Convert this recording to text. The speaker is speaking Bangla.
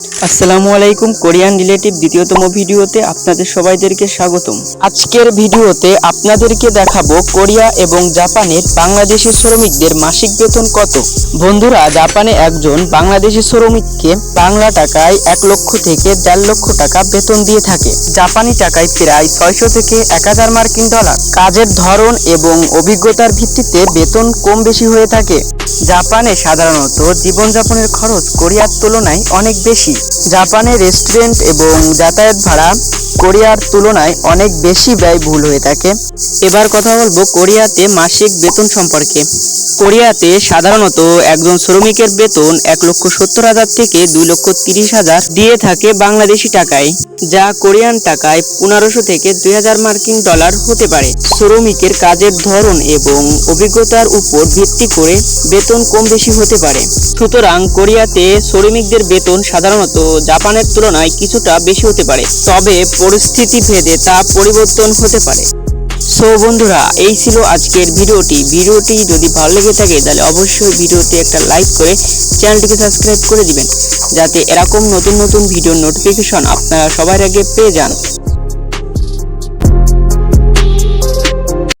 আসসালামু আলাইকুম, কোরিয়ান রিলেটিভ দ্বিতীয়তম ভিডিওতে আপনাদের সবাইদেরকে স্বাগতম। আজকের ভিডিওতে আপনাদেরকে দেখাবো কোরিয়া এবং জাপানের বাংলাদেশি শ্রমিকদের মাসিক বেতন কত। বন্ধুরা, জাপানে একজন বাংলাদেশি শ্রমিককে বাংলা টাকায় এক লক্ষ থেকে দেড় লক্ষ টাকা বেতন দিয়ে থাকে। জাপানি টাকায় প্রায় ছয়শো থেকে এক হাজার মার্কিন ডলার। কাজের ধরন এবং অভিজ্ঞতার ভিত্তিতে বেতন কম বেশি হয়ে থাকে। জাপানে সাধারণত জীবনযাপনের খরচ কোরিয়ার তুলনায় অনেক বেশি। জাপানে রেস্টুরেন্ট এবং যাতায়াত ভাড়া কোরিয়ার তুলনায় অনেক বেশি ব্যয়বহুল হয়ে থাকে। এবার কথা বলব কোরিয়াতে মাসিক বেতন সম্পর্কে। কোরিয়াতে সাধারণত একজন শ্রমিকের বেতন এক লক্ষ সত্তর হাজার থেকে দুই লক্ষ তিরিশ হাজার দিয়ে থাকে বাংলাদেশি টাকায়। যা কোরিয়ান টাকায় পনেরোশো থেকে দুই হাজার মার্কিন ডলার হতে পারে। শ্রমিকের কাজের ধরন এবং অভিজ্ঞতার উপর ভিত্তি করে বেতন কম বেশি হতে পারে। সুতরাং কোরিয়াতে শ্রমিকদের বেতন সাধারণত জাপানের তুলনায় কিছুটা বেশি হতে পারে। তবে পরিস্থিতি ভেদে তা পরিবর্তন হতে পারে। সো বন্ধুরা, এই ছিল আজকের ভিডিওটি। ভিডিওটি যদি ভালো লেগে থাকে, তাহলে অবশ্যই ভিডিওতে একটা লাইক করে চ্যানেলটিকে সাবস্ক্রাইব করে দিবেন, যাতে এরকম নতুন নতুন ভিডিওর নোটিফিকেশন আপনারা সবার আগে পেয়ে যান।